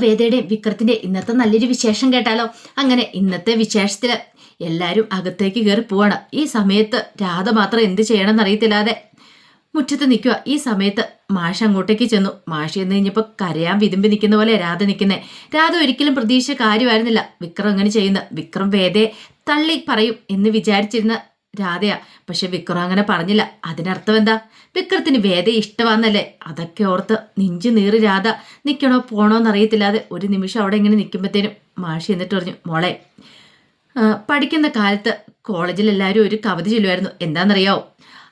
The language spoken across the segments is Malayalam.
വേദയുടെയും വിക്രത്തിന്റെ ഇന്നത്തെ നല്ലൊരു വിശേഷം കേട്ടാലോ? അങ്ങനെ ഇന്നത്തെ വിശേഷത്തിൽ എല്ലാരും അകത്തേക്ക് കയറി പോവാണ്. ഈ സമയത്ത് രാധ മാത്രം എന്ത് ചെയ്യണമെന്ന് അറിയത്തില്ലാതെ മുറ്റത്ത് നിൽക്കുക ഈ സമയത്ത് മാഷ അങ്ങോട്ടേക്ക് ചെന്നു. മാഷ എന്ന് കഴിഞ്ഞപ്പോൾ കരയാൻ വിതുമ്പി നിൽക്കുന്ന പോലെ രാധ നിൽക്കുന്നേ രാധ ഒരിക്കലും പ്രതീക്ഷ കാര്യമായിരുന്നില്ല. വിക്രം അങ്ങനെ ചെയ്യുന്ന. വിക്രം വേദയെ തള്ളി പറയും എന്ന് വിചാരിച്ചിരുന്ന രാധയാ പക്ഷെ വിക്രം അങ്ങനെ പറഞ്ഞില്ല. അതിനർത്ഥം എന്താ? വിക്രത്തിന് വേദയെ ഇഷ്ടമാന്നല്ലേ അതൊക്കെ ഓർത്ത് നെഞ്ചു നീറി രാധ നിൽക്കണോ പോണോ എന്നറിയത്തില്ലാതെ ഒരു നിമിഷം അവിടെ ഇങ്ങനെ നിൽക്കുമ്പോഴത്തേനും മാഷി എന്നിട്ട് പറഞ്ഞു മോളെ പഠിക്കുന്ന കാലത്ത് കോളേജിൽ എല്ലാവരും ഒരു കവിത ചൊല്ലുമായിരുന്നു. എന്താണെന്നറിയാവോ?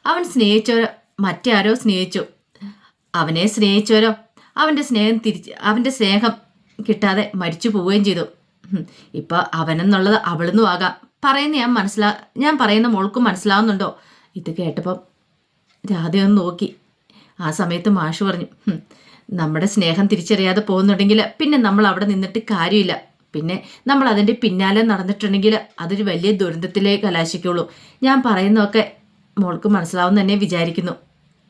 അവൻ സ്നേഹിച്ചവരോ മറ്റേ ആരോ സ്നേഹിച്ചു. അവനെ സ്നേഹിച്ചവരോ അവന്റെ സ്നേഹം തിരിച്ച് അവന്റെ സ്നേഹം കിട്ടാതെ മരിച്ചു പോവുകയും ചെയ്തു. ഇപ്പോൾ ഇപ്പൊ അവനെന്നുള്ളത് അവളെന്നും ആകാം. പറയുന്ന ഞാൻ മനസ്സിലാ ഞാൻ പറയുന്ന മോൾക്കും മനസ്സിലാവുന്നുണ്ടോ? ഇത് കേട്ടപ്പം രാധയൊന്ന് നോക്കി. ആ സമയത്ത് മാഷ് പറഞ്ഞു നമ്മുടെ സ്നേഹം തിരിച്ചറിയാതെ പോകുന്നുണ്ടെങ്കിൽ പിന്നെ നമ്മൾ അവിടെ നിന്നിട്ട് കാര്യമില്ല. പിന്നെ നമ്മൾ അതിന്റെ പിന്നാലെ നടന്നിട്ടുണ്ടെങ്കിൽ അതൊരു വലിയ ദുരന്തത്തിലേ കലാശിക്കുള്ളൂ. ഞാൻ പറയുന്നതൊക്കെ മോൾക്ക് മനസ്സിലാവും തന്നെ വിചാരിക്കുന്നു.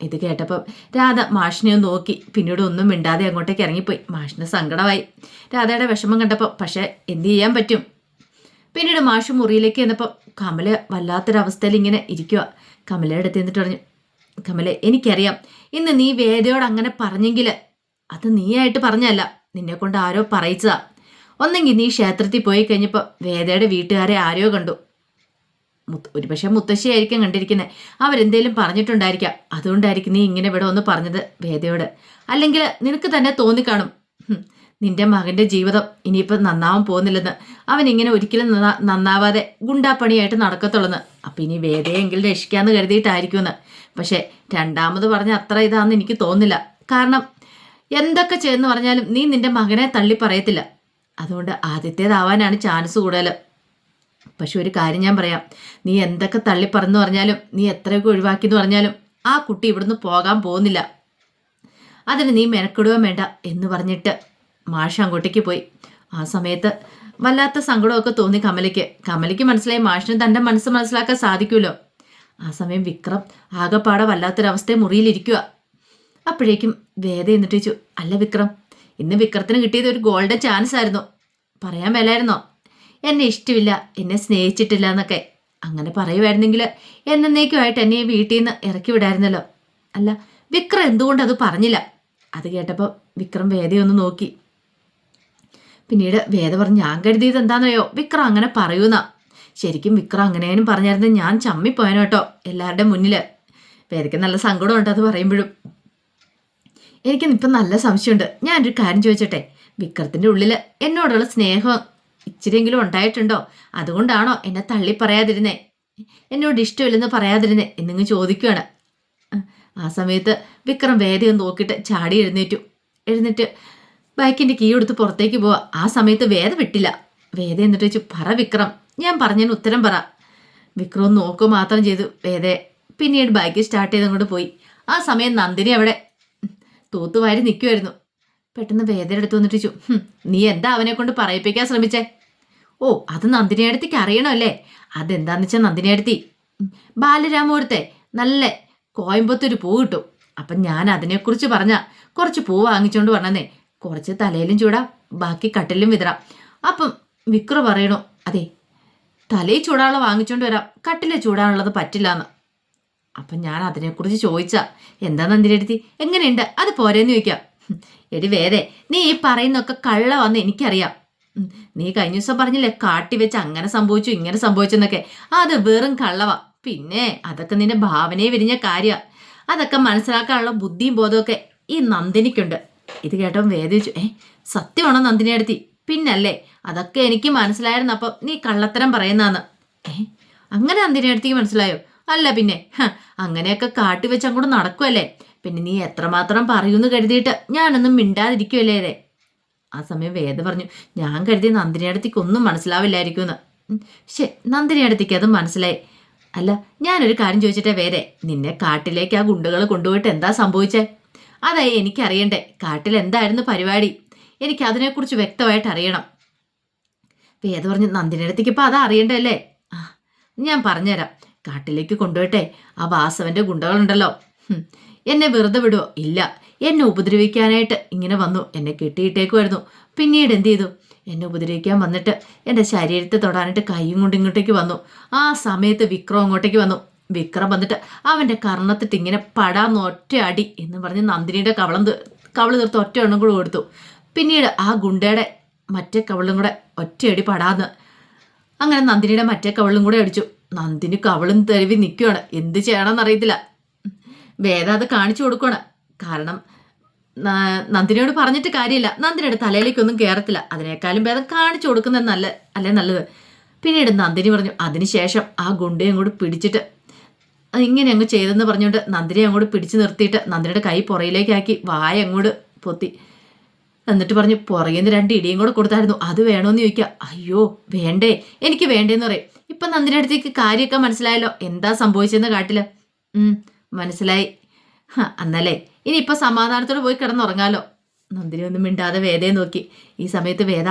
ഇത് കേട്ടപ്പം രാധ മാഷിനെ നോക്കി. പിന്നീട് ഒന്നും മിണ്ടാതെ അങ്ങോട്ടേക്ക് ഇറങ്ങിപ്പോയി. മാഷിന് സങ്കടമായി. രാധയുടെ വിഷമം കണ്ടപ്പോൾ പക്ഷേ എന്ത് ചെയ്യാൻ പറ്റും? പിന്നീട് മാഷ് മുറിയിലേക്ക് ചെന്നപ്പോൾ കമല വല്ലാത്തൊരവസ്ഥയിൽ ഇങ്ങനെ ഇരിക്കുക കമലയുടെ അടുത്ത് എന്നിട്ട് പറഞ്ഞു കമലെ എനിക്കറിയാം. ഇന്ന് നീ വേദയോട് അങ്ങനെ പറഞ്ഞെങ്കിൽ അത് നീയായിട്ട് പറഞ്ഞല്ല. നിന്നെ കൊണ്ട് ആരോ പറയിച്ചതാ. ഒന്നെങ്കിൽ നീ ക്ഷേത്രത്തിൽ പോയി കഴിഞ്ഞപ്പോൾ വേദയുടെ വീട്ടുകാരെ ആരോ കണ്ടു. ഒരു ഒരുപക്ഷെ മുത്തശ്ശിയായിരിക്കും കണ്ടിരിക്കുന്നത് അവരെന്തേലും പറഞ്ഞിട്ടുണ്ടായിരിക്കാം. അതുകൊണ്ടായിരിക്കും നീ ഇങ്ങനെ ഇവിടെ ഒന്ന് പറഞ്ഞത് വേദയോട്. അല്ലെങ്കിൽ നിനക്ക് തന്നെ തോന്നിക്കാണും. നിന്റെ മകന്റെ ജീവിതം ഇനിയിപ്പോൾ നന്നാവാൻ പോകുന്നില്ലെന്ന്. അവൻ ഇങ്ങനെ ഒരിക്കലും നന്നാ- നന്നാവാതെ ഗുണ്ടാപ്പണിയായിട്ട് നടക്കത്തുള്ളെന്ന്. അപ്പം ഇനി വേദയെങ്കിലും രക്ഷിക്കാന്ന് കരുതിയിട്ടായിരിക്കുമെന്ന്. പക്ഷേ രണ്ടാമത് പറഞ്ഞ അത്ര ഇതാന്ന് എനിക്ക് തോന്നുന്നില്ല. കാരണം എന്തൊക്കെ ചെയ്യുന്നു പറഞ്ഞാലും നീ നിന്റെ മകനെ തള്ളി പറയത്തില്ല. അതുകൊണ്ട് ആദ്യത്തേതാവാനാണ് ചാൻസ് കൂടുതൽ. പക്ഷെ ഒരു കാര്യം ഞാൻ പറയാം. നീ എന്തൊക്കെ തള്ളി പറഞ്ഞു പറഞ്ഞാലും നീ എത്രയൊക്കെ ഒഴിവാക്കി എന്ന് പറഞ്ഞാലും ആ കുട്ടി ഇവിടുന്ന് പോകാൻ പോകുന്നില്ല. അതിന് നീ മെനക്കെടുവാൻ വേണ്ട എന്ന് പറഞ്ഞിട്ട് മാഷ് അങ്ങോട്ടേക്ക് പോയി. ആ സമയത്ത് വല്ലാത്ത സങ്കടമൊക്കെ തോന്നി കമലയ്ക്ക്. കമലയ്ക്ക് മനസ്സിലായി മാഷിന് തന്റെ മനസ്സ് മനസ്സിലാക്കാൻ സാധിക്കുമല്ലോ ആ സമയം വിക്രം ആകെപ്പാടെ വല്ലാത്തൊരവസ്ഥയെ മുറിയിലിരിക്കുക. അപ്പോഴേക്കും വേദ എന്നിട്ട് ചോദിച്ചു അല്ല വിക്രം ഇന്ന് വിക്രത്തിന് കിട്ടിയത് ഒരു ഗോൾഡൻ ചാൻസ് ആയിരുന്നു. പറയാൻ മേലായിരുന്നോ? എന്നെ ഇഷ്ടമില്ല എന്നെ സ്നേഹിച്ചിട്ടില്ല എന്നൊക്കെ. അങ്ങനെ പറയുമായിരുന്നെങ്കിൽ എന്നേക്കുമായിട്ട് എന്നെ വീട്ടിൽ നിന്ന് ഇറക്കി വിടായിരുന്നല്ലോ. അല്ല വിക്രം എന്തുകൊണ്ട് അത് പറഞ്ഞില്ല? അത് കേട്ടപ്പോൾ വിക്രം വേദയൊന്ന് നോക്കി. പിന്നീട് വേദ പറഞ്ഞു ഞാൻ കരുതിയത് എന്താണെന്നറിയോ? വിക്രം അങ്ങനെ പറയൂന്ന. ശരിക്കും വിക്രം അങ്ങനെയും പറഞ്ഞായിരുന്നു ഞാൻ ചമ്മിപ്പോയനോ കേട്ടോ എല്ലാവരുടെ മുന്നിൽ വേദയ്ക്ക് നല്ല സങ്കടമുണ്ട് അത് പറയുമ്പോഴും. എനിക്ക് ഇപ്പം നല്ല സംശയമുണ്ട്. ഞാനൊരു കാര്യം ചോദിച്ചോട്ടെ? വിക്രത്തിന്റെ ഉള്ളിൽ എന്നോടുള്ള സ്നേഹം ഇച്ചിരിയെങ്കിലും ഉണ്ടായിട്ടുണ്ടോ? അതുകൊണ്ടാണോ എന്നെ തള്ളി പറയാതിരുന്നേ? എന്നോട് ഇഷ്ടമില്ലെന്ന് പറയാതിരുന്നേ? എന്നിങ്ങ് ചോദിക്കുകയാണ് ആ സമയത്ത് വിക്രം വേദയൊന്ന് നോക്കിയിട്ട് ചാടി എഴുന്നേറ്റു. എഴുന്നേറ്റ് ബൈക്കിന്റെ കീ എടുത്ത് പുറത്തേക്ക് പോവാ. ആ സമയത്ത് വേദ വിട്ടില്ല. വേദ എന്നിട്ട് വെച്ചു പറ വിക്രം. ഞാൻ പറഞ്ഞതിന് ഉത്തരം പറ. വിക്രം നോക്കുക മാത്രം ചെയ്തു വേദയെ പിന്നീട് ബൈക്ക് സ്റ്റാർട്ട് ചെയ്ത് അങ്ങോട്ട് പോയി. ആ സമയം നന്ദിനി അവിടെ തൂത്തുവാരി നിൽക്കുമായിരുന്നു പെട്ടെന്ന് വേദയുടെ അടുത്ത് വന്നിട്ട് ചു നീ എന്താ അവനെ കൊണ്ട് പറയിപ്പിക്കാൻ ശ്രമിച്ചേ? ഓ അത് നന്ദിനിയടുത്തേക്ക് അറിയണമല്ലേ? അതെന്താന്ന് വെച്ചാൽ നന്ദിനിയടുത്തി ബാലരാമപുരത്തെ നല്ല കോയമ്പത്തൂർ പൂ കിട്ടും. അപ്പം ഞാൻ അതിനെക്കുറിച്ച് പറഞ്ഞ കുറച്ച് പൂ വാങ്ങിച്ചുകൊണ്ട് വന്നേ കുറച്ച് തലയിലും ചൂടാ ബാക്കി കട്ടിലും വിതറാം. അപ്പം വിക്ര പറയണു അതെ തലയിൽ ചൂടാനുള്ള വാങ്ങിച്ചോണ്ട് വരാം? കട്ടിലെ ചൂടാനുള്ളത് പറ്റില്ല എന്ന് അപ്പം ഞാൻ അതിനെക്കുറിച്ച് ചോദിച്ചാ എന്താ നന്ദിനെടുത്തി എങ്ങനെയുണ്ട്? അത് പോരേന്ന് ചോദിക്കാം. എടി വേദേ നീ ഈ പറയുന്നൊക്കെ കള്ള വന്ന് എനിക്കറിയാം നീ കഴിഞ്ഞ ദിവസം പറഞ്ഞില്ലേ കാട്ടി വെച്ച് അങ്ങനെ സംഭവിച്ചു ഇങ്ങനെ സംഭവിച്ചെന്നൊക്കെ? അത് വെറും കള്ളവാ. പിന്നെ അതൊക്കെ നിന്റെ ഭാവനയെ വിരിഞ്ഞ കാര്യ. അതൊക്കെ മനസ്സിലാക്കാനുള്ള ബുദ്ധിയും ബോധമൊക്കെ ഈ നന്ദിനിക്കുണ്ട്. ഇത് കേട്ടോ വേദിച്ചു ഏ സത്യമാണോ നന്ദിനി അടുത്തി പിന്നല്ലേ അതൊക്കെ എനിക്ക് മനസ്സിലായിരുന്നു. അപ്പം നീ കള്ളത്തരം പറയുന്നതാന്ന്. ഏ അങ്ങനെ നന്ദിനി അടുത്തേക്ക് മനസ്സിലായോ? അല്ല പിന്നെ അങ്ങനെയൊക്കെ കാട്ടിവെച്ച് അങ്ങോട്ട് നടക്കുമല്ലേ പിന്നെ നീ എത്രമാത്രം പറയൂന്ന് കരുതിയിട്ട് ഞാനൊന്നും മിണ്ടാതിരിക്കുമല്ലേ അതെ ആ സമയം വേദ പറഞ്ഞു ഞാൻ കരുതി നന്ദിനിയടുത്തേക്ക് ഒന്നും മനസ്സിലാവില്ലായിരിക്കും എന്ന് ശേ നന്ദിനിയടുത്തേക്ക് അത് മനസ്സിലായി. അല്ല ഞാനൊരു കാര്യം ചോദിച്ചിട്ടേ വേദേ നിന്നെ കാട്ടിലേക്ക് ആ ഗുണ്ടകൾ കൊണ്ടുപോയിട്ട് എന്താ സംഭവിച്ചേ? അതായി എനിക്കറിയണ്ടേ കാട്ടിൽ എന്തായിരുന്നു പരിപാടി? എനിക്ക് അതിനെക്കുറിച്ച് വ്യക്തമായിട്ട് അറിയണം. വേദ പറഞ്ഞു നന്ദിനിയടുത്തേക്ക് ഇപ്പം അതാ അറിയണ്ടല്ലേ? ആ ഞാൻ പറഞ്ഞുതരാം. കാട്ടിലേക്ക് കൊണ്ടുപോയിട്ടെ ആ വാസവന്റെ ഗുണ്ടകളുണ്ടല്ലോ. എന്നെ വെറുതെ വിടുവോ? ഇല്ല. എന്നെ ഉപദ്രവിക്കാനായിട്ട് ഇങ്ങനെ വന്നു. എന്നെ കെട്ടിയിട്ടേക്കുമായിരുന്നു പിന്നീട് എന്ത് ചെയ്തു? എന്നെ ഉപദ്രവിക്കാൻ വന്നിട്ട് എന്റെ ശരീരത്തെ തൊടാനായിട്ട് കൈയും കൊണ്ട് ഇങ്ങോട്ടേക്ക് വന്നു. ആ സമയത്ത് വിക്രം അങ്ങോട്ടേക്ക് വന്നു. വിക്രം വന്നിട്ട് അവന്റെ കർണത്തിട്ട് ഇങ്ങനെ പടാന്ന് ഒറ്റ അടി എന്ന് പറഞ്ഞ് നന്ദിനിയുടെ കവളം കവൾ തീർത്ത് ഒറ്റ എണ്ണം കൂടെ കൊടുത്തു. പിന്നീട് ആ ഗുണ്ടയുടെ മറ്റേ കവളും കൂടെ ഒറ്റയടി പടാന്ന്. അങ്ങനെ നന്ദിനിയുടെ മറ്റേ കവളും കൂടെ അടിച്ചു. നന്ദിനി കവളും തെരുവി നിൽക്കുകയാണ് എന്ത് ചെയ്യണമെന്ന് അറിയത്തില്ല. വേദ അത് കാണിച്ചു കൊടുക്കുകയാണ് കാരണം നന്ദിനിയോട് പറഞ്ഞിട്ട് കാര്യമില്ല. നന്ദിനിയുടെ തലയിലേക്കൊന്നും കയറത്തില്ല അതിനേക്കാളും ഭേദം കാണിച്ചു കൊടുക്കുന്നത് നല്ല അല്ലേ നല്ലത്. പിന്നീട് നന്ദിനി പറഞ്ഞു അതിനുശേഷം ആ ഗുണ്ടയും കൂടി പിടിച്ചിട്ട് "അത് ഇങ്ങനെ അങ്ങ് ചെയ്തെന്ന് പറഞ്ഞുകൊണ്ട് നന്ദിനെ അങ്ങോട്ട് പിടിച്ചു നിർത്തിയിട്ട് നന്ദിനിയുടെ കൈ പുറയിലേക്കാക്കി വായ അങ്ങോട്ട് പൊത്തി. എന്നിട്ട് പറഞ്ഞു പുറകിൽ നിന്ന് രണ്ട് ഇടിയും കൂടെ കൊടുത്തായിരുന്നു അത് വേണോന്ന് ചോദിക്കുക അയ്യോ വേണ്ടേ എനിക്ക് വേണ്ടേന്ന് പറയും. ഇപ്പൊ നന്ദിന്റെ അടുത്തേക്ക് കാര്യമൊക്കെ മനസ്സിലായല്ലോ. എന്താ സംഭവിച്ചെന്ന് കാട്ടില്ല മനസ്സിലായി. അന്നല്ലേ. ഇനി ഇപ്പൊ സമാധാനത്തോടെ പോയി കിടന്നുറങ്ങാലോ. നന്ദിനി ഒന്നും മിണ്ടാതെ വേദയെ നോക്കി. ഈ സമയത്ത് വേദ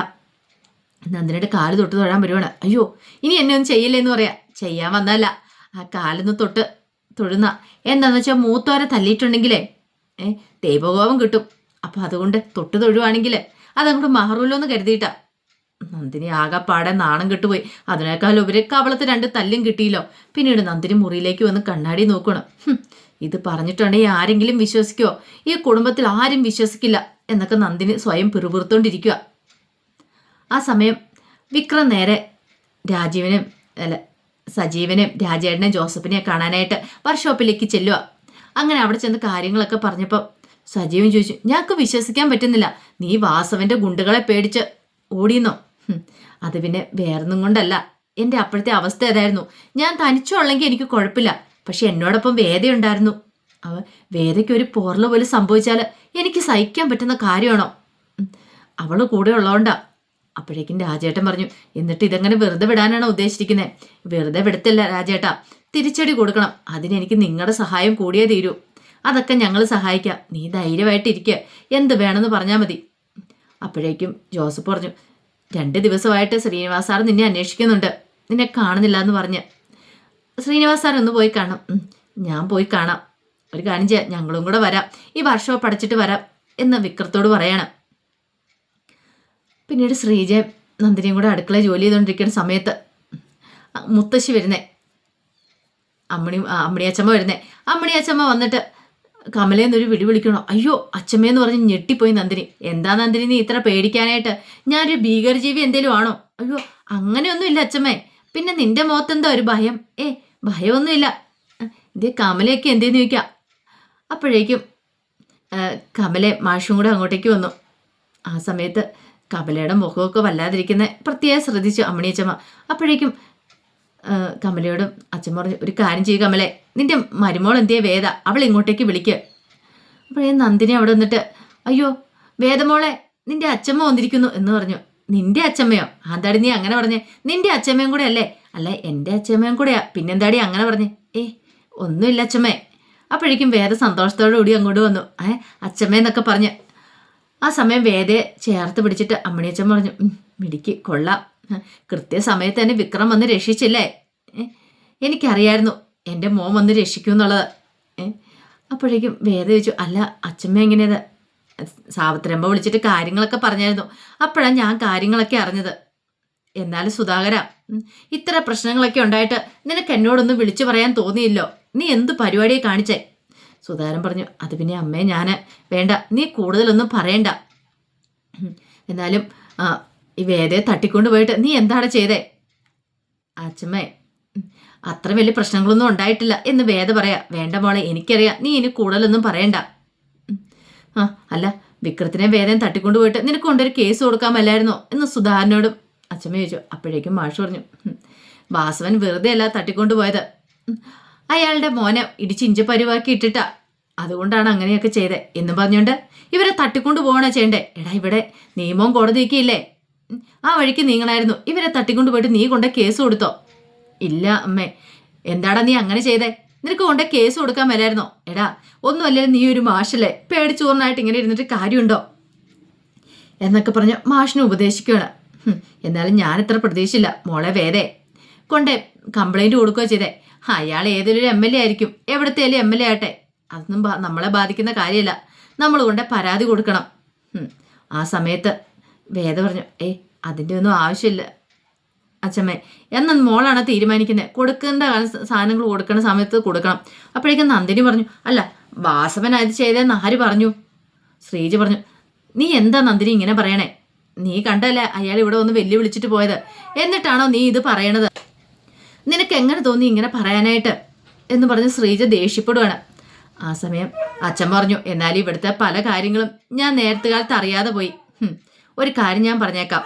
നന്ദിനിയുടെ കാൽ തൊട്ട് തൊഴാൻ വരുവാണ്. അയ്യോ ഇനി എന്നെ ഒന്നും ചെയ്യില്ലേ എന്ന് പറയാ. ചെയ്യാൻ വന്നല്ല ആ കാലിന്ന് തൊട്ട് തൊഴുന്ന. എന്താന്ന് വെച്ചാൽ മൂത്തോരെ തല്ലിയിട്ടുണ്ടെങ്കിലേ ഏ ദൈവകോപം കിട്ടും. അപ്പൊ അതുകൊണ്ട് തൊട്ട് തൊഴുവാണെങ്കിൽ അതങ്ങോട്ട് മാറൂല്ലോ എന്ന് കരുതിയിട്ടാ. നന്ദിനി ആകെപ്പാടെ നാണം കെട്ടുപോയി. അതിനേക്കാൾ ഉപരി കവളത്ത് രണ്ട് തല്ലും കിട്ടിയില്ലോ. പിന്നീട് നന്ദിനി മുറിയിലേക്ക് വന്ന് കണ്ണാടി നോക്കണം. ഇത് പറഞ്ഞിട്ടുണ്ടെങ്കിൽ ആരെങ്കിലും വിശ്വസിക്കുമോ ഈ കുടുംബത്തിൽ ആരും വിശ്വസിക്കില്ല എന്നൊക്കെ നന്ദിനി സ്വയം പിറുപിറുത്തോണ്ടിരിക്കുക ആ സമയം വിക്രം നേരെ രാജീവനും അല്ല സജീവനെയും രാജേട്ടനെയും ജോസഫിനെ കാണാനായിട്ട് വർക്ക്ഷോപ്പിലേക്ക് ചെല്ലുക. അങ്ങനെ അവിടെ ചെന്ന് കാര്യങ്ങളൊക്കെ പറഞ്ഞപ്പോൾ സജീവൻ ചോദിച്ചു ഞങ്ങൾക്ക് വിശ്വസിക്കാൻ പറ്റുന്നില്ല. നീ വാസവന്റെ ഗുണ്ടുകളെ പേടിച്ച് ഓടിയെന്നോ? അത് പിന്നെ വേറൊന്നും കൊണ്ടല്ല. എന്റെ അപ്പോഴത്തെ അവസ്ഥ ഏതായിരുന്നു ഞാൻ തനിച്ചുള്ളെങ്കിൽ എനിക്ക് കുഴപ്പമില്ല. പക്ഷെ എന്നോടൊപ്പം വേദയുണ്ടായിരുന്നു അവ വേദയ്ക്ക് ഒരു പോർല പോലും സംഭവിച്ചാൽ എനിക്ക് സഹിക്കാൻ പറ്റുന്ന കാര്യമാണോ? അവൾ കൂടെ ഉള്ളതുകൊണ്ടാ അപ്പോഴേക്കും രാജേട്ടൻ പറഞ്ഞു എന്നിട്ട് ഇതങ്ങനെ വെറുതെ വിടാനാണോ ഉദ്ദേശിച്ചിരിക്കുന്നത് വെറുതെ വിടത്തില്ല രാജേട്ട. തിരിച്ചടി കൊടുക്കണം. അതിനെനിക്ക് നിങ്ങളുടെ സഹായം കൂടിയേ തീരൂ. അതൊക്കെ ഞങ്ങൾ സഹായിക്കാം. നീ ധൈര്യമായിട്ടിരിക്കുക എന്ത് വേണമെന്ന് പറഞ്ഞാൽ മതി. അപ്പോഴേക്കും ജോസഫ് പറഞ്ഞു രണ്ട് ദിവസമായിട്ട് ശ്രീനിവാസ് സാർ നിന്നെ അന്വേഷിക്കുന്നുണ്ട്. നിന്നെ കാണുന്നില്ല എന്ന് പറഞ്ഞ്. ശ്രീനിവാസ് സാർ ഒന്ന് പോയി കാണാം. ഞാൻ പോയി കാണാം. ഒരു കാണിച്ച് ഞങ്ങളും കൂടെ വരാം. ഈ വർഷം പഠിച്ചിട്ട് വരാം എന്ന് വിക്രത്തോട് പറയണം. പിന്നീട് ശ്രീജ നന്ദിനിയും കൂടെ അടുക്കള ജോലി ചെയ്തുകൊണ്ടിരിക്കുന്ന സമയത്ത് മുത്തശ്ശി വരുന്നേ. അമ്മണി അമ്മണിയച്ചമ്മ വരുന്നേ. അമ്മണി അച്ചമ്മ വന്നിട്ട് കമലേന്നൊരു വിളി വിളിക്കണോ? അയ്യോ അച്ചമ്മയെന്ന് പറഞ്ഞ് ഞെട്ടിപ്പോയി നന്ദിനി. എന്താ നന്ദിനി നീ ഇത്ര പേടിക്കാനായിട്ട്? ഞാനൊരു ഭീകരജീവി എന്തേലും ആണോ? അയ്യോ അങ്ങനെയൊന്നും ഇല്ല അച്ചമ്മേ. പിന്നെ നിന്റെ മുഖത്തെന്താ ഒരു ഭയം? ഏ ഭയമൊന്നുമില്ല. ഇത് കമലയൊക്കെ എന്തേന്ന് ചോദിക്കാം. അപ്പോഴേക്കും കമലെ മാഷും കൂടെ അങ്ങോട്ടേക്ക് വന്നു. ആ സമയത്ത് കമലയുടെ മുഖമൊക്കെ വല്ലാതിരിക്കുന്ന പ്രത്യേകം ശ്രദ്ധിച്ചു അമ്മണിയച്ചമ്മ. അപ്പോഴേക്കും കമലയോട് അച്ഛൻ പറഞ്ഞു ഒരു കാര്യം ചെയ്യുക കമലെ നിന്റെ മരുമോൾ എന്തിയെ വേദ? അവൾ ഇങ്ങോട്ടേക്ക് വിളിക്ക്. അപ്പോഴേ നന്ദിനി അവിടെ വന്നിട്ട് അയ്യോ വേദമോളെ നിന്റെ അച്ഛമ്മ വന്നിരിക്കുന്നു എന്ന് പറഞ്ഞു. നിന്റെ അച്ഛമ്മയോ? അതാടി നീ അങ്ങനെ പറഞ്ഞേ. നിന്റെ അച്ഛമ്മയും കൂടെ അല്ലേ? അല്ല എന്റെ അച്ഛമ്മയും കൂടെയാ. പിന്നെന്താടി അങ്ങനെ പറഞ്ഞേ? ഏ ഒന്നുമില്ല അച്ഛമ്മേ. അപ്പോഴേക്കും വേദ സന്തോഷത്തോടു കൂടി അങ്ങോട്ട് വന്നു. ഏ അച്ഛമ്മയെന്നൊക്കെ പറഞ്ഞ് ആ സമയം വേദയെ ചേർത്ത് പിടിച്ചിട്ട് അമ്മണിയച്ഛൻ പറഞ്ഞു മിടിക്ക് കൊള്ളാം. കൃത്യസമയത്ത് തന്നെ വിക്രം വന്ന് രക്ഷിച്ചില്ലേ? എനിക്കറിയായിരുന്നു എന്റെ മോൻ വന്ന് രക്ഷിക്കും എന്നുള്ളത്. അപ്പോഴേക്കും വേദ ചോദിച്ചു അല്ല അച്ഛമ്മ എങ്ങനെയത്? സാവത്രമ്മ വിളിച്ചിട്ട് കാര്യങ്ങളൊക്കെ പറഞ്ഞായിരുന്നു. അപ്പോഴാണ് ഞാൻ കാര്യങ്ങളൊക്കെ അറിഞ്ഞത്. എന്നാലും സുധാകര ഇത്ര പ്രശ്നങ്ങളൊക്കെ ഉണ്ടായിട്ട് നിനക്ക് എന്നോടൊന്നും വിളിച്ചു പറയാൻ തോന്നിയില്ലോ. നീ എന്ത് പരിപാടിയെ കാണിച്ചേ? സുധാകരൻ പറഞ്ഞു അത് പിന്നെ അമ്മേ ഞാൻ വേണ്ട നീ കൂടുതലൊന്നും പറയണ്ട. എന്നാലും ഈ വേദയെ തട്ടിക്കൊണ്ട് പോയിട്ട് നീ എന്താണ് ചെയ്തേ? അച്ഛമ്മേ അത്ര വലിയ പ്രശ്നങ്ങളൊന്നും ഉണ്ടായിട്ടില്ല എന്ന് വേദ പറയാ. വേണ്ട മോളെ എനിക്കറിയാം നീ ഇനി കൂടുതലൊന്നും പറയണ്ട. ആ അല്ല വിക്രത്തിനെ വേദം തട്ടിക്കൊണ്ട് പോയിട്ട് നിനക്ക് കൊണ്ടൊരു കേസ് കൊടുക്കാമല്ലായിരുന്നോ? എന്ന് സുധാകരനോടും അച്ഛമ്മ ചോദിച്ചു. അപ്പോഴേക്കും മാഷ് പറഞ്ഞു വാസവൻ വെറുതെ അല്ല തട്ടിക്കൊണ്ട് അയാളുടെ മോനെ ഇടിച്ച് പരുവാക്കി ഇട്ടിട്ടാ. അതുകൊണ്ടാണ് അങ്ങനെയൊക്കെ ചെയ്തേ. എന്ന് പറഞ്ഞുകൊണ്ട് ഇവരെ തട്ടിക്കൊണ്ട് പോകണോ ചെയ്യണ്ടേ? എടാ ഇവിടെ നിയമവും കോടതിയൊക്കെ ഇല്ലേ? ആ വഴിക്ക് നീങ്ങണായിരുന്നു. ഇവരെ തട്ടിക്കൊണ്ട് പോയിട്ട് നീ കൊണ്ട കേസ് കൊടുത്തോ? ഇല്ല അമ്മേ. എന്താടാ നീ അങ്ങനെ ചെയ്തേ? നിനക്ക് കൊണ്ട കേസ് കൊടുക്കാൻ മേലായിരുന്നോ? എടാ ഒന്നുമല്ലേ നീ ഒരു മാഷല്ലേ? പേടിച്ചൂർണായിട്ട് ഇങ്ങനെ ഇരുന്നിട്ട് കാര്യമുണ്ടോ? എന്നൊക്കെ പറഞ്ഞ് മാഷിനെ ഉപദേശിക്കുകയാണ്. എന്നാലും ഞാൻ ഇത്ര പ്രതീക്ഷയില്ല. മോളെ വേദേ. കൊണ്ടേ കംപ്ലൈന്റ് കൊടുക്കുക ചെയ്തേ. അയാൾ ഏതൊരു എം എൽ എ ആയിരിക്കും. എവിടത്തേലും എം എൽ എ ആട്ടെ അതൊന്നും നമ്മളെ ബാധിക്കുന്ന കാര്യമല്ല നമ്മൾ കൊണ്ട് പരാതി കൊടുക്കണം. ആ സമയത്ത് വേദ പറഞ്ഞു ഏ അതിന്റെ ഒന്നും ആവശ്യമില്ല അച്ഛമ്മേ. എന്നാൽ മോളാണ് തീരുമാനിക്കുന്നത് കൊടുക്കേണ്ട സാധനങ്ങൾ കൊടുക്കുന്ന സമയത്ത് കൊടുക്കണം. അപ്പോഴേക്കും നന്ദിനി പറഞ്ഞു അല്ല വാസവൻ അത് ചെയ്തതെന്ന് ആര് പറഞ്ഞു? ശ്രീജ പറഞ്ഞു നീ എന്താ നന്ദിനി ഇങ്ങനെ പറയണേ? നീ കണ്ടല്ലേ അയാൾ ഇവിടെ ഒന്ന് വെല്ലുവിളിച്ചിട്ട് പോയത്? എന്നിട്ടാണോ നീ ഇത് പറയണത്? നിനക്ക് എങ്ങനെ തോന്നി ഇങ്ങനെ പറയാനായിട്ട്? എന്ന് പറഞ്ഞ് ശ്രീജ ദേഷ്യപ്പെടുവാണ്. ആ സമയം അച്ഛൻ പറഞ്ഞു എന്നാൽ ഇവിടുത്തെ പല കാര്യങ്ങളും ഞാൻ നേരത്തെ കാലത്ത് അറിയാതെ പോയി. ഒരു കാര്യം ഞാൻ പറഞ്ഞേക്കാം.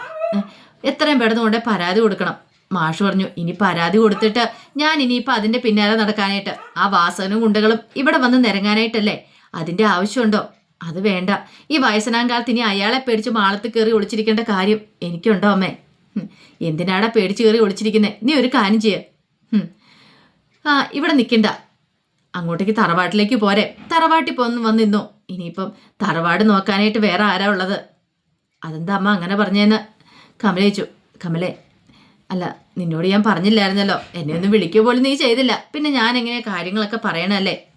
എത്രയും പെട്ടെന്ന് കൊണ്ട് പരാതി കൊടുക്കണം. മാഷ് പറഞ്ഞു ഇനി പരാതി കൊടുത്തിട്ട് ഞാൻ ഇനിയിപ്പോൾ അതിന്റെ പിന്നാലെ നടക്കാനായിട്ട് ആ വാസകനും ഗുണ്ടകളും ഇവിടെ വന്ന് നിരങ്ങാനായിട്ടല്ലേ? അതിന്റെ ആവശ്യമുണ്ടോ? അത് വേണ്ട. ഈ വയസ്സനാം കാലത്ത് ഇനി അയാളെ പേടിച്ച് മാളത്ത് കയറി ഒളിച്ചിരിക്കേണ്ട കാര്യം എനിക്കുണ്ടോ അമ്മേ? എന്തിനാടാ പേടിച്ച് കയറി ഒളിച്ചിരിക്കുന്നത് നീ ഒരു കാര്യം ചെയ്യ. ഹും. ആ ഇവിടെ നിൽക്കണ്ട. അങ്ങോട്ടേക്ക് തറവാട്ടിലേക്ക് പോരെ. തറവാട്ടിൽ പോന്ന് വന്നിരുന്നു ഇനിയിപ്പം തറവാട് നോക്കാനായിട്ട് വേറെ ആരാ ഉള്ളത്? അതെന്താ അമ്മ അങ്ങനെ പറഞ്ഞേന്ന്? കമല ചോദിച്ചു. കമലേ അല്ല നിന്നോട് ഞാൻ പറഞ്ഞില്ലായിരുന്നല്ലോ. എന്നെ ഒന്ന് വിളിക്കുക പോലും നീ ചെയ്തില്ല. പിന്നെ ഞാൻ എങ്ങനെ കാര്യങ്ങളൊക്കെ പറയണല്ലേ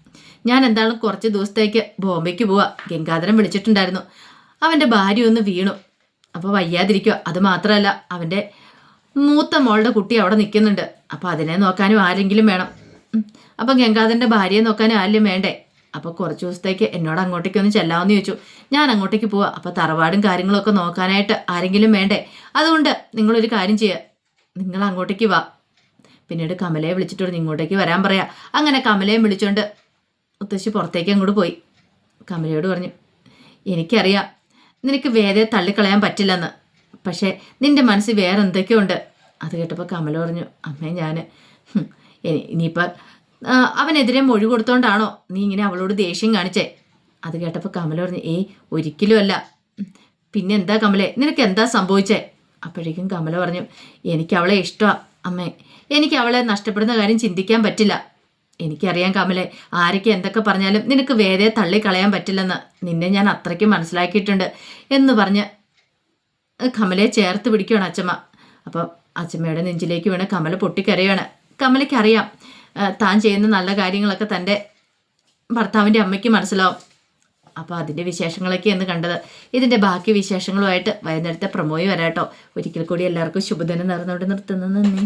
ഞാൻ എന്തായാലും കുറച്ച് ദിവസത്തേക്ക് ബോംബെക്ക് പോവാ. ഗംഗാധരൻ വിളിച്ചിട്ടുണ്ടായിരുന്നു. അവന്റെ ഭാര്യ ഒന്ന് വീണു. അപ്പോൾ വയ്യാതിരിക്കുക അത് മാത്രമല്ല അവന്റെ മൂത്ത മോളുടെ കുട്ടി അവിടെ നിൽക്കുന്നുണ്ട്. അപ്പോൾ അതിനെ നോക്കാനും ആരെങ്കിലും വേണം. അപ്പം ഗംഗാധരന്റെ ഭാര്യയെ നോക്കാനും ആരെങ്കിലും വേണ്ടേ? അപ്പോൾ കുറച്ച് ദിവസത്തേക്ക് എന്നോട് അങ്ങോട്ടേക്ക് ഒന്ന് ചെല്ലാമെന്ന് ചോദിച്ചു. ഞാൻ അങ്ങോട്ടേക്ക് പോവാ. അപ്പോൾ തറവാടും കാര്യങ്ങളൊക്കെ നോക്കാനായിട്ട് ആരെങ്കിലും വേണ്ടേ? അതുകൊണ്ട് നിങ്ങളൊരു കാര്യം ചെയ്യുക നിങ്ങൾ അങ്ങോട്ടേക്ക് വാ. പിന്നീട് കമലയെ വിളിച്ചിട്ട് ഇങ്ങോട്ടേക്ക് വരാൻ പറയാ. അങ്ങനെ കമലയെ വിളിച്ചോണ്ട് മുത്തശ്ശി പുറത്തേക്ക് അങ്ങോട്ട് പോയി. കമലയോട് പറഞ്ഞു എനിക്കറിയാം. നിനക്ക് വേദയെ തള്ളിക്കളയാൻ പറ്റില്ലെന്ന്. പക്ഷേ നിന്റെ മനസ്സിൽ വേറെ എന്തൊക്കെയോ ഉണ്ട്. അത് കേട്ടപ്പോൾ കമൽ പറഞ്ഞു അമ്മേ ഞാൻ ഇനിയിപ്പോൾ അവനെതിരെ മൊഴി കൊടുത്തോണ്ടാണോ നീ ഇങ്ങനെ അവളോട് ദേഷ്യം കാണിച്ചേ? അത് കേട്ടപ്പോൾ കമല പറഞ്ഞു ഏയ് ഒരിക്കലും അല്ല. ഉം. പിന്നെ എന്താ കമലേ നിനക്ക് എന്താ സംഭവിച്ചേ? അപ്പോഴേക്കും കമല പറഞ്ഞു എനിക്ക് അവളെ ഇഷ്ടമാണ് അമ്മേ. എനിക്ക് അവളെ നഷ്ടപ്പെടുന്ന കാര്യം ചിന്തിക്കാൻ പറ്റില്ല. എനിക്കറിയാം കമലെ ആരൊക്കെ എന്തൊക്കെ പറഞ്ഞാലും നിനക്ക് വേദയെ തള്ളിക്കളയാൻ പറ്റില്ലെന്ന്. നിന്നെ ഞാൻ അത്രയ്ക്ക് മനസ്സിലാക്കിയിട്ടുണ്ട് എന്ന് പറഞ്ഞ് കമലയെ ചേർത്ത് പിടിക്കുകയാണ് അച്ചമ്മ. അപ്പം അച്ചമ്മയുടെ നെഞ്ചിലേക്ക് വീണ് കമല പൊട്ടിക്കരയാണ്. കമലയ്ക്കറിയാം താൻ ചെയ്യുന്ന നല്ല കാര്യങ്ങളൊക്കെ തന്റെ ഭർത്താവിന്റെ അമ്മയ്ക്ക് മനസ്സിലാവും. അപ്പോൾ അതിന്റെ വിശേഷങ്ങളൊക്കെ എന്ന് കണ്ടത്. ഇതിന്റെ ബാക്കി വിശേഷങ്ങളുമായിട്ട് വൈകുന്നേരത്തെ പ്രമോയി വരാട്ടോ ഒരിക്കൽ കൂടി എല്ലാവർക്കും ശുഭദിനം നേർന്നുകൊണ്ട് നിർത്തുന്നു. നന്ദി.